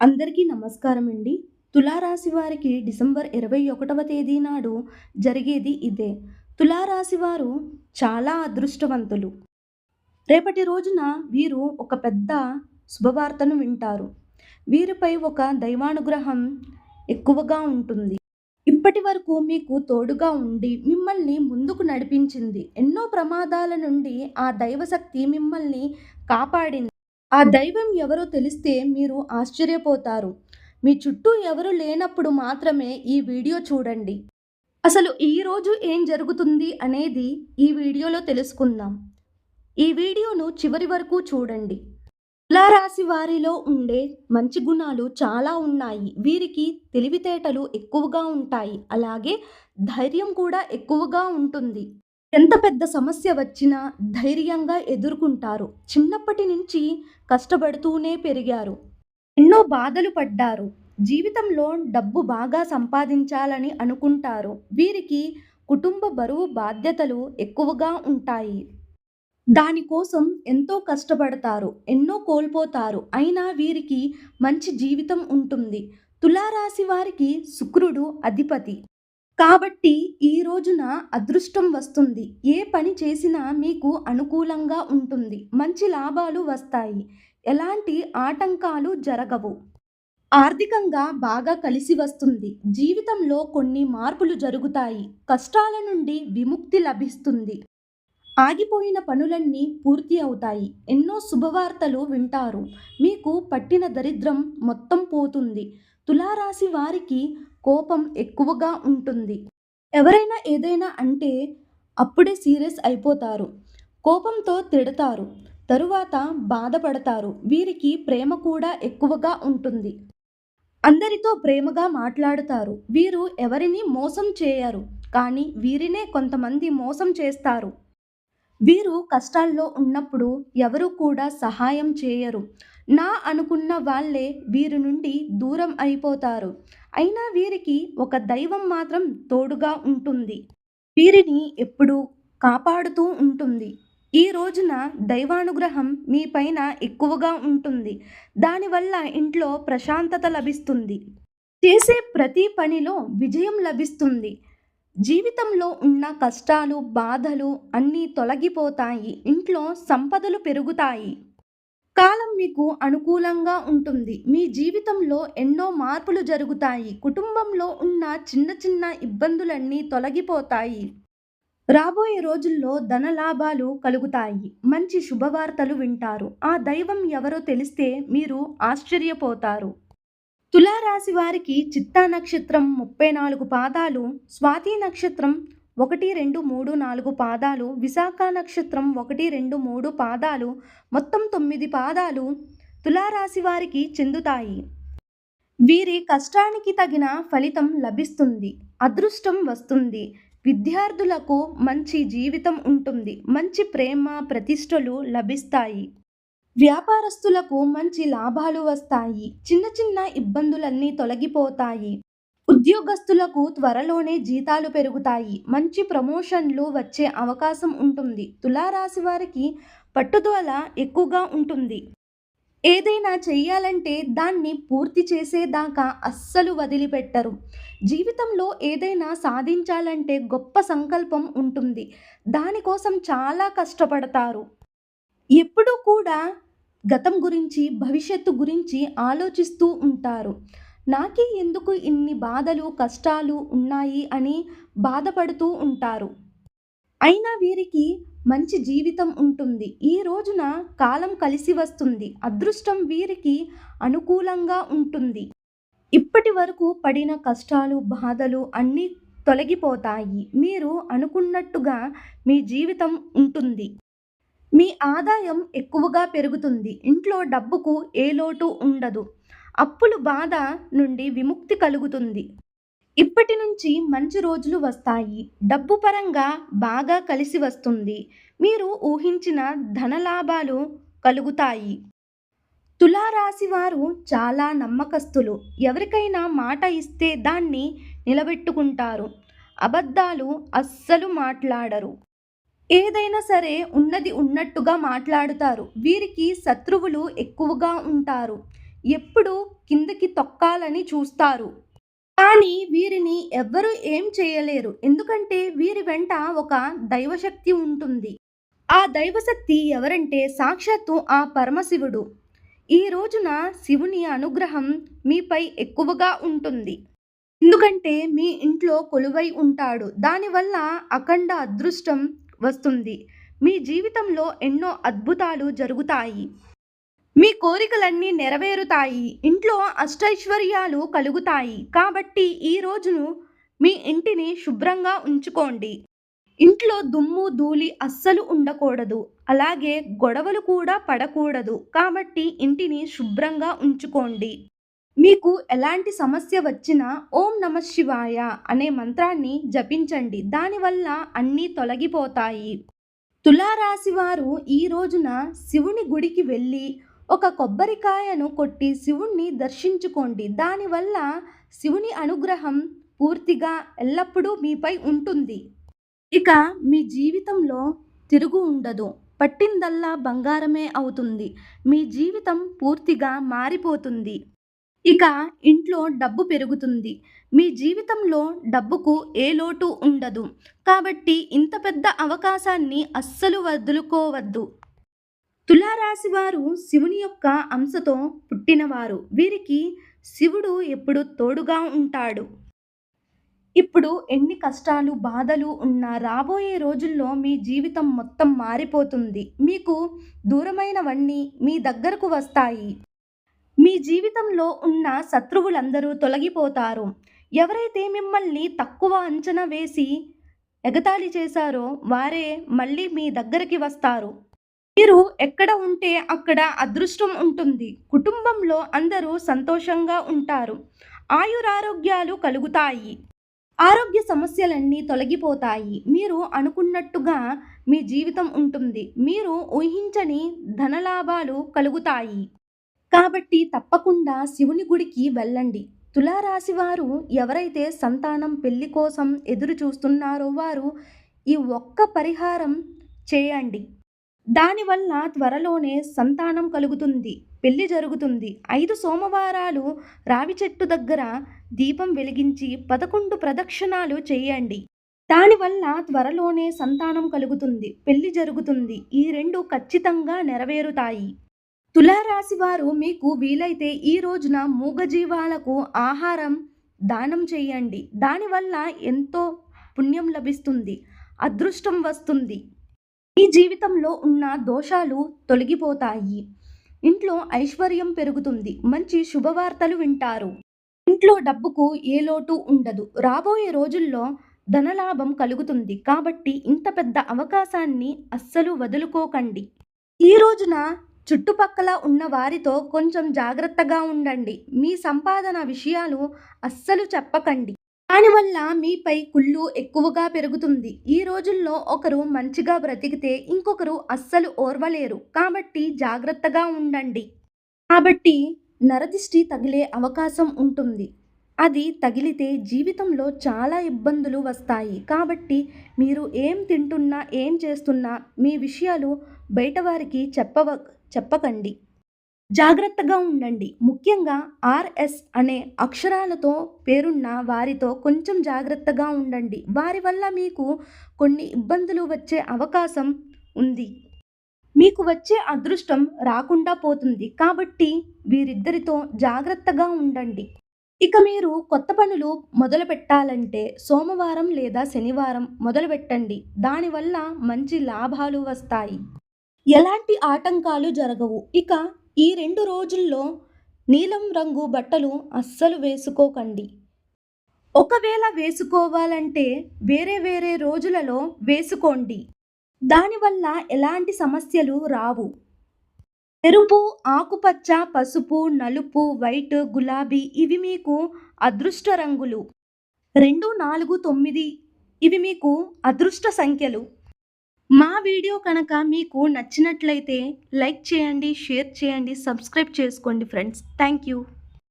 అందరికీ నమస్కారం అండి. తులారాశి వారికి డిసెంబర్ ఇరవై ఒకటవ తేదీ నాడు జరిగేది ఇదే. తులారాశి వారు చాలా అదృష్టవంతులు. రేపటి రోజున వీరు ఒక పెద్ద శుభవార్తను వింటారు. వీరిపై ఒక దైవానుగ్రహం ఎక్కువగా ఉంటుంది. ఇప్పటి వరకు మీకు తోడుగా ఉండి మిమ్మల్ని ముందుకు నడిపించింది. ఎన్నో ప్రమాదాల నుండి ఆ దైవశక్తి మిమ్మల్ని కాపాడింది. ఆ దైవం ఎవరో తెలిస్తే మీరు ఆశ్చర్యపోతారు. మీ చుట్టూ ఎవరు లేనప్పుడు మాత్రమే ఈ వీడియో చూడండి. అసలు ఈ రోజు ఏం జరుగుతుంది అనేది ఈ వీడియోలో తెలుసుకుందాం. ఈ వీడియోను చివరి వరకు చూడండి. తులారాశి వారిలో ఉండే మంచి గుణాలు చాలా ఉన్నాయి. వీరికి తెలివితేటలు ఎక్కువగా ఉంటాయి. అలాగే ధైర్యం కూడా ఎక్కువగా ఉంటుంది. ఎంత పెద్ద సమస్య వచ్చినా ధైర్యంగా ఎదుర్కొంటారు. చిన్నప్పటి నుంచి కష్టపడుతూనే పెరిగారు. ఎన్నో బాధలు పడ్డారు. జీవితంలో డబ్బు బాగా సంపాదించాలని అనుకుంటారు. వీరికి కుటుంబ బరువు బాధ్యతలు ఎక్కువగా ఉంటాయి. దానికోసం ఎంతో కష్టపడతారు. ఎన్నో కోల్పోతారు. అయినా వీరికి మంచి జీవితం ఉంటుంది. తులారాశి వారికి శుక్రుడు అధిపతి. కాబట్టి ఈ రోజున అదృష్టం వస్తుంది. ఏ పని చేసినా మీకు అనుకూలంగా ఉంటుంది. మంచి లాభాలు వస్తాయి. ఎలాంటి ఆటంకాలు జరగవు. ఆర్థికంగా బాగా కలిసి వస్తుంది. జీవితంలో కొన్ని మార్పులు జరుగుతాయి. కష్టాల నుండి విముక్తి లభిస్తుంది. ఆగిపోయిన పనులన్నీ పూర్తి అవుతాయి. ఎన్నో శుభవార్తలు వింటారు. మీకు పట్టిన దరిద్రం మొత్తం పోతుంది. తులారాశి వారికి కోపం ఎక్కువగా ఉంటుంది. ఎవరైనా ఏదైనా అంటే అప్పుడే సీరియస్ అయిపోతారు. కోపంతో తిడతారు. తరువాత బాధపడతారు. వీరికి ప్రేమ కూడా ఎక్కువగా ఉంటుంది. అందరితో ప్రేమగా మాట్లాడుతారు. వీరు ఎవరిని మోసం చేయరు. కానీ వీరినే కొంతమంది మోసం చేస్తారు. వీరు కష్టాల్లో ఉన్నప్పుడు ఎవరు కూడా సహాయం చేయరు. నా అనుకున్న వాళ్ళే వీరి నుండి దూరం అయిపోతారు. అయినా వీరికి ఒక దైవం మాత్రం తోడుగా ఉంటుంది. వీరిని ఎప్పుడూ కాపాడుతూ ఉంటుంది. ఈ రోజున దైవానుగ్రహం మీ పైన ఎక్కువగా ఉంటుంది. దానివల్ల ఇంట్లో ప్రశాంతత లభిస్తుంది. చేసే ప్రతి పనిలో విజయం లభిస్తుంది. జీవితంలో ఉన్న కష్టాలు బాధలు అన్నీ తొలగిపోతాయి. ఇంట్లో సంపదలు పెరుగుతాయి. కాలం మీకు అనుకూలంగా ఉంటుంది. మీ జీవితంలో ఎన్నో మార్పులు జరుగుతాయి. కుటుంబంలో ఉన్న చిన్న చిన్న ఇబ్బందులన్నీ తొలగిపోతాయి. రాబోయే రోజుల్లో ధన లాభాలు కలుగుతాయి. మంచి శుభవార్తలు వింటారు. ఆ దైవం ఎవరో తెలిస్తే మీరు ఆశ్చర్యపోతారు. తులారాశి వారికి చిత్తా నక్షత్రం ముప్పై నాలుగు పాదాలు స్వాతి నక్షత్రం ఒకటి రెండు మూడు నాలుగు పాదాలు విశాఖ నక్షత్రం ఒకటి రెండు మూడు పాదాలు మొత్తం తొమ్మిది పాదాలు తులారాశి వారికి చెందుతాయి. వీరి కష్టానికి తగిన ఫలితం లభిస్తుంది అదృష్టం వస్తుంది. విద్యార్థులకు మంచి జీవితం ఉంటుంది మంచి ప్రేమ ప్రతిష్టలు లభిస్తాయి. వ్యాపారస్తులకు మంచి లాభాలు వస్తాయి చిన్న చిన్న ఇబ్బందులన్నీ తొలగిపోతాయి. ఉద్యోగస్తులకు త్వరలోనే జీతాలు పెరుగుతాయి. మంచి ప్రమోషన్లు వచ్చే అవకాశం ఉంటుంది. తులారాశి వారికి పట్టుదల ఎక్కువగా ఉంటుంది. ఏదైనా చెయ్యాలంటే దాన్ని పూర్తి చేసేదాకా అస్సలు వదిలిపెట్టరు. జీవితంలో ఏదైనా సాధించాలంటే గొప్ప సంకల్పం ఉంటుంది. దానికోసం చాలా కష్టపడతారు. ఎప్పుడూ కూడా గతం గురించి భవిష్యత్తు గురించి ఆలోచిస్తూ ఉంటారు. నాకే ఎందుకు ఇన్ని బాధలు కష్టాలు ఉన్నాయి అని బాధపడుతూ ఉంటారు. అయినా వీరికి మంచి జీవితం ఉంటుంది. ఈ రోజున కాలం కలిసి వస్తుంది. అదృష్టం వీరికి అనుకూలంగా ఉంటుంది. ఇప్పటి వరకు పడిన కష్టాలు బాధలు అన్నీ తొలగిపోతాయి. మీరు అనుకున్నట్టుగా మీ జీవితం ఉంటుంది. మీ ఆదాయం ఎక్కువగా పెరుగుతుంది. ఇంట్లో డబ్బుకు ఏ లోటు ఉండదు. అప్పులు బాధ నుండి విముక్తి కలుగుతుంది. ఇప్పటి నుంచి మంచి రోజులు వస్తాయి. డబ్బు పరంగా బాగా కలిసి వస్తుంది. మీరు ఊహించిన ధనలాభాలు కలుగుతాయి. తులారాశి వారు చాలా నమ్మకస్తులు. ఎవరికైనా మాట ఇస్తే దాన్ని నిలబెట్టుకుంటారు. అబద్ధాలు అస్సలు మాట్లాడరు. ఏదైనా సరే ఉన్నది ఉన్నట్టుగా మాట్లాడుతారు. వీరికి శత్రువులు ఎక్కువగా ఉంటారు. ఎప్పుడు కిందకి తొక్కాలని చూస్తారు. కానీ వీరిని ఎవ్వరూ ఏం చేయలేరు. ఎందుకంటే వీరి వెంట ఒక దైవశక్తి ఉంటుంది. ఆ దైవశక్తి ఎవరంటే సాక్షాత్తు ఆ పరమశివుడు. ఈ రోజున శివుని అనుగ్రహం మీపై ఎక్కువగా ఉంటుంది. ఎందుకంటే మీ ఇంట్లో కొలువై ఉంటాడు. దానివల్ల అఖండ అదృష్టం వస్తుంది. మీ జీవితంలో ఎన్నో అద్భుతాలు జరుగుతాయి. మీ కోరికలన్నీ నెరవేరుతాయి. ఇంట్లో అష్టైశ్వర్యాలు కలుగుతాయి. కాబట్టి ఈ రోజును మీ ఇంటిని శుభ్రంగా ఉంచుకోండి. ఇంట్లో దుమ్ము ధూళి అస్సలు ఉండకూడదు. అలాగే గొడవలు కూడా పడకూడదు. కాబట్టి ఇంటిని శుభ్రంగా ఉంచుకోండి. మీకు ఎలాంటి సమస్య వచ్చినా ఓం నమ శివాయ అనే మంత్రాన్ని జపించండి. దానివల్ల అన్నీ తొలగిపోతాయి. తులారాశి వారు ఈ రోజున శివుని గుడికి వెళ్ళి ఒక కొబ్బరికాయను కొట్టి శివుణ్ణి దర్శించుకోండి. దానివల్ల శివుని అనుగ్రహం పూర్తిగా ఎల్లప్పుడూ మీపై ఉంటుంది. ఇక మీ జీవితంలో తిరుగు ఉండదు. పట్టిందల్లా బంగారమే అవుతుంది. మీ జీవితం పూర్తిగా మారిపోతుంది. ఇక ఇంట్లో డబ్బు పెరుగుతుంది. మీ జీవితంలో డబ్బుకు ఏ లోటు ఉండదు. కాబట్టి ఇంత పెద్ద అవకాశాన్ని అస్సలు వదులుకోవద్దు. తులారాశి వారు శివుని యొక్క అంశతో పుట్టినవారు. వీరికి శివుడు ఎప్పుడు తోడుగా ఉంటాడు? ఇప్పుడు ఎన్ని కష్టాలు బాధలు ఉన్నా రాబోయే రోజుల్లో మీ జీవితం మొత్తం మారిపోతుంది. మీకు దూరమైనవన్నీ మీ దగ్గరకు వస్తాయి. మీ జీవితంలో ఉన్న శత్రువులందరూ తొలగిపోతారు. ఎవరైతే మిమ్మల్ని తక్కువ అంచనా వేసి ఎగతాళి చేశారో వారే మళ్ళీ మీ దగ్గరికి వస్తారు. మీరు ఎక్కడ ఉంటే అక్కడ అదృష్టం ఉంటుంది. కుటుంబంలో అందరూ సంతోషంగా ఉంటారు. ఆయురారోగ్యాలు కలుగుతాయి. ఆరోగ్య సమస్యలన్నీ తొలగిపోతాయి. మీరు అనుకున్నట్టుగా మీ జీవితం ఉంటుంది. మీరు ఊహించని ధనలాభాలు కలుగుతాయి. కాబట్టి తప్పకుండా శివుని గుడికి వెళ్ళండి. తులారాశి వారు ఎవరైతే సంతానం పెళ్ళి కోసం ఎదురు చూస్తున్నారో వారు ఈ ఒక్క పరిహారం చేయండి. దానివల్ల త్వరలోనే సంతానం కలుగుతుంది పెళ్ళి జరుగుతుంది. ఐదు సోమవారాలు రావి చెట్టు దగ్గర దీపం వెలిగించి పదకొండు ప్రదక్షిణాలు చేయండి. దానివల్ల త్వరలోనే సంతానం కలుగుతుంది పెళ్ళి జరుగుతుంది. ఈ రెండు ఖచ్చితంగా నెరవేరుతాయి. తులారాశి వారు మీకు వీలైతే ఈ రోజున మూగజీవాలకు ఆహారం దానం చేయండి. దానివల్ల ఎంతో పుణ్యం లభిస్తుంది అదృష్టం వస్తుంది. మీ జీవితంలో ఉన్న దోషాలు తొలగిపోతాయి. ఇంట్లో ఐశ్వర్యం పెరుగుతుంది. మంచి శుభవార్తలు వింటారు. ఇంట్లో డబ్బుకు ఏ లోటు ఉండదు. రాబోయే రోజుల్లో ధనలాభం కలుగుతుంది. కాబట్టి ఇంత పెద్ద అవకాశాన్ని అస్సలు వదులుకోకండి. ఈ రోజున చుట్టుపక్కల ఉన్న వారితో కొంచెం జాగ్రత్తగా ఉండండి. మీ సంపాదన విషయాలు అస్సలు చెప్పకండి. దానివల్ల మీపై కుళ్ళు ఎక్కువగా పెరుగుతుంది. ఈ రోజుల్లో ఒకరు మంచిగా బ్రతికితే ఇంకొకరు అస్సలు ఓర్వలేరు. కాబట్టి జాగ్రత్తగా ఉండండి. కాబట్టి నరదిష్టి తగిలే అవకాశం ఉంటుంది. అది తగిలితే జీవితంలో చాలా ఇబ్బందులు వస్తాయి. కాబట్టి మీరు ఏం తింటున్నా ఏం చేస్తున్నా మీ విషయాలు బయటవారికి చెప్పవ చెప్పకండి. జాగ్రత్తగా ఉండండి. ముఖ్యంగా ఆర్ఎస్ అనే అక్షరాలతో పేరున్న వారితో కొంచెం జాగ్రత్తగా ఉండండి. వారి వల్ల మీకు కొన్ని ఇబ్బందులు వచ్చే అవకాశం ఉంది. మీకు వచ్చే అదృష్టం రాకుండా పోతుంది. కాబట్టి వీరిద్దరితో జాగ్రత్తగా ఉండండి. ఇక మీరు కొత్త పనులు మొదలు పెట్టాలంటే సోమవారం లేదా శనివారం మొదలు పెట్టండి. దానివల్ల మంచి లాభాలు వస్తాయి. ఎలాంటి ఆటంకాలు జరగవు. ఇక ఈ రెండు రోజుల్లో నీలం రంగు బట్టలు అస్సలు వేసుకోకండి. ఒకవేళ వేసుకోవాలంటే వేరే వేరే రోజులలో వేసుకోండి. దానివల్ల ఎలాంటి సమస్యలు రావు. ఎరుపు ఆకుపచ్చ పసుపు నలుపు వైట్ గులాబీ ఇవి మీకు అదృష్ట రంగులు. రెండు నాలుగు తొమ్మిది ఇవి మీకు అదృష్ట సంఖ్యలు. మా వీడియో కనుక మీకు నచ్చినట్లయితే లైక్ చేయండి షేర్ చేయండి సబ్స్క్రైబ్ చేసుకోండి ఫ్రెండ్స్. Thank you.